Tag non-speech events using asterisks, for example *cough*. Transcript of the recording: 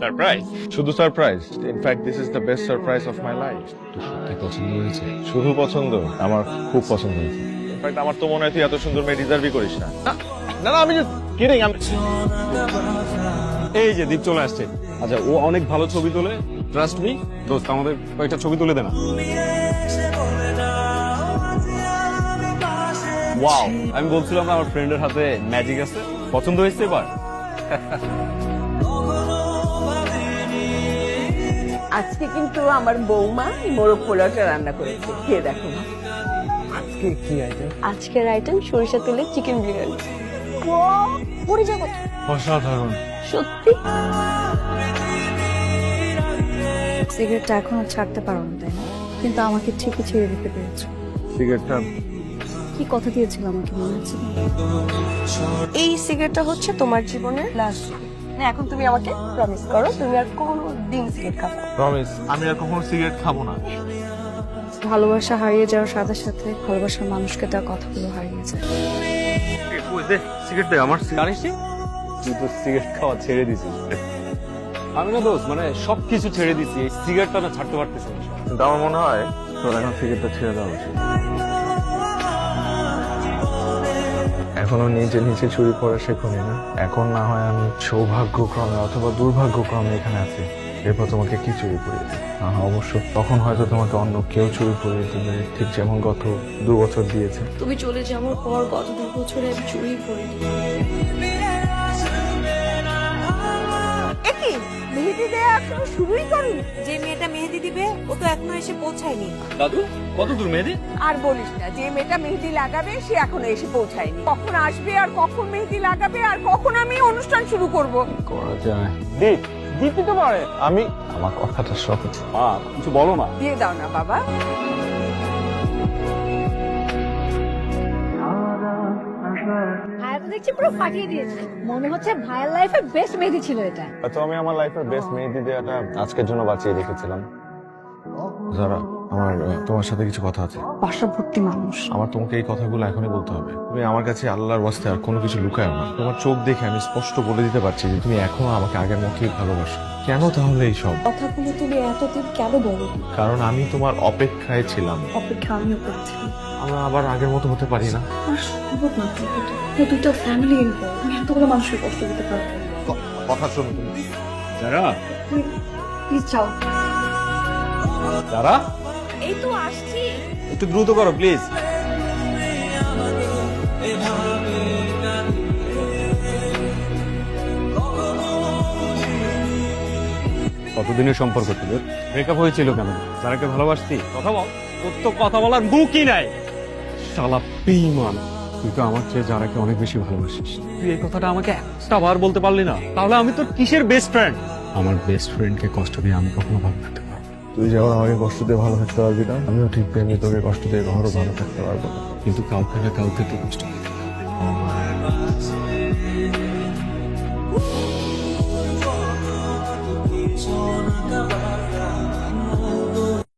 Surprise শুধু surprise in fact this is the best surprise of my life সত্যি পছন্দ হয়েছে? শুধু পছন্দ? আমার খুব পছন্দ হয়েছে। ইনফ্যাক্ট আমার তো মনে হয় তুই এত সুন্দর মেয়ে ডিজার্ভই করিস না। না না আমি কিডিং আমি এই যে দীপ চলে আসছে। আচ্ছা ও অনেক ভালো ছবি তোলে ট্রাস্ট মি দোস্ত আমাদের কয়েকটা ছবি তুলে দে না। ওয়াও আমি বলছিলাম না আমার ফ্রেন্ডের হাতে ম্যাজিক আছে। পছন্দ হয়েছে এবার? *laughs* আজকে কিন্তু আমার বৌমা এই মোরগ পোলাওটা রান্না করেছে। খেয়ে দেখো। আজকের আইটেম সরিষা তেলের চিকেন বিরিয়ানি। পড়ে যাব অসাধারণ। সত্যি? সিগারেটটা এখনও ছাড়তে পারো না তাই না? কিন্তু আমাকে ঠিকই ছেড়ে দিতে পেরেছ। সিগারেটটা কি কথা দিয়েছিল আমাকে মনে আছে? এই সিগারেটটা হচ্ছে তোমার জীবনের লাস্ট না এখন তুমি আমাকে প্রমিস করো তুমি আর কোনো দিন সিগারেট খাবে। প্রমিস আমি আর কখনো সিগারেট খাব না। ভালোবাসা হারিয়ে যাওয়ার সাথে সাথে ভালোবাসার মানুষকে তার কথাগুলো হারিয়ে যায়। সিগারেট দে আমার জানিস তুই তো সিগারেট খাওয়া ছেড়ে দিছিস। আমি না দোস্ত মানে সবকিছু ছেড়ে দিছি এই সিগারেটটা না ছাড়তে পারতেছি না। কিন্তু আমার মনে হয় তোর এখন সিগারেটটা ছেড়ে দেওয়া উচিত। এখনও নিজে নিচে চুরি করে শেখনি না এখন না হয় আমি সৌভাগ্যক্রমে অথবা দুর্ভাগ্যক্রমে এখানে আছি। এরপর তোমাকে কি চুরি করিয়েছে? হ্যাঁ অবশ্য তখন হয়তো তোমাকে অন্য কেউ চুরি করিয়ে দেবে ঠিক যেমন গত দু বছর দিয়েছে। তুমি চলে যাওয়ার পর গত দু বছরে আমি চুরি করিনি। দেয়া এখনও যে মেয়েটা মেহেদি দিবে ও তো এখনও এসে পৌঁছায়নি। দাদু কত দূর মেহেদি? আর বলিস না যে মেয়েটা মেহেদি লাগাবে সে এখনও এসে পৌঁছায়নি। কখন আসবে আর কখন মেহেদি লাগাবে আর কখন আমি অনুষ্ঠান শুরু করব? করা যায়। দীপ দিতে তো পারে। আমি আমার কথাটা সহজ মা কিছু বলো না। দিয়ে দাও না বাবা। ভাইয়া তো দেখছি পুরো ফাটিয়ে দিয়েছে। মনে হচ্ছে ভাইয়ের লাইফের বেস্ট মেহেদি ছিল এটা। তো আমি আমার লাইফের বেস্ট মেহেদি দেওয়াটা আজকের জন্য বাঁচিয়ে রেখেছিলাম। যারা আমার তোমার সাথে কিছু কথা আছে। বাসা মানুষ। আমার তোমাকে এই কথাগুলো এখনই বলতে হবে। তুমি আমার কাছে আল্লাহর ওয়াস্তে আর কোনো কিছু লুকায় না। তোমার চোখ দেখে আমি স্পষ্ট বলে দিতে পারছি যে তুমি এখনও আমাকে আগের মতোই ভালোবাসো। কেন তাহলে এই সব? কথাগুলো তুমি এতদিন কেন বলো? কারণ আমি তোমার অপেক্ষায় ছিলাম। অপেক্ষা আমিও করছিলাম। আমরা আবার আগের মতো হতে পারি না। সম্ভব না দুটো ফ্যামিলি আমি এতগুলো মানুষকে কষ্ট দিতে পারব কথা শোনো তুমি। যারা? প্লিজ যাও। যারা? এই তো আসছি। একটু দ্রুত করো প্লিজ কতদিনের সম্পর্ক ছিল? ব্রেকআপ হয়েছিল কেন? যারাকে ভালোবাসতি? কথা বল। তোর তো কথা বলার মুখই নাই। শালা বেঈমান। তুই তো আমার চেয়ে যারাকে অনেক বেশি ভালোবাসিস। তুই এই কথাটা আমাকে একটা বার বলতে পারলি না। তাহলে আমি তোর কিসের বেস্ট ফ্রেন্ড আমার বেস্ট ফ্রেন্ডকে কষ্ট দিয়ে আমি কখনো ভালো থাকতে পারব তুই যেমন আমাকে কষ্ট দিয়ে ভালো থাকতে পারবি না আমিও ঠিক তেমনি তোকে কষ্ট দিয়ে ঘরও ভালো থাকতে পারব না। কিন্তু কাউকে না কাউকে তো কষ্ট দিতে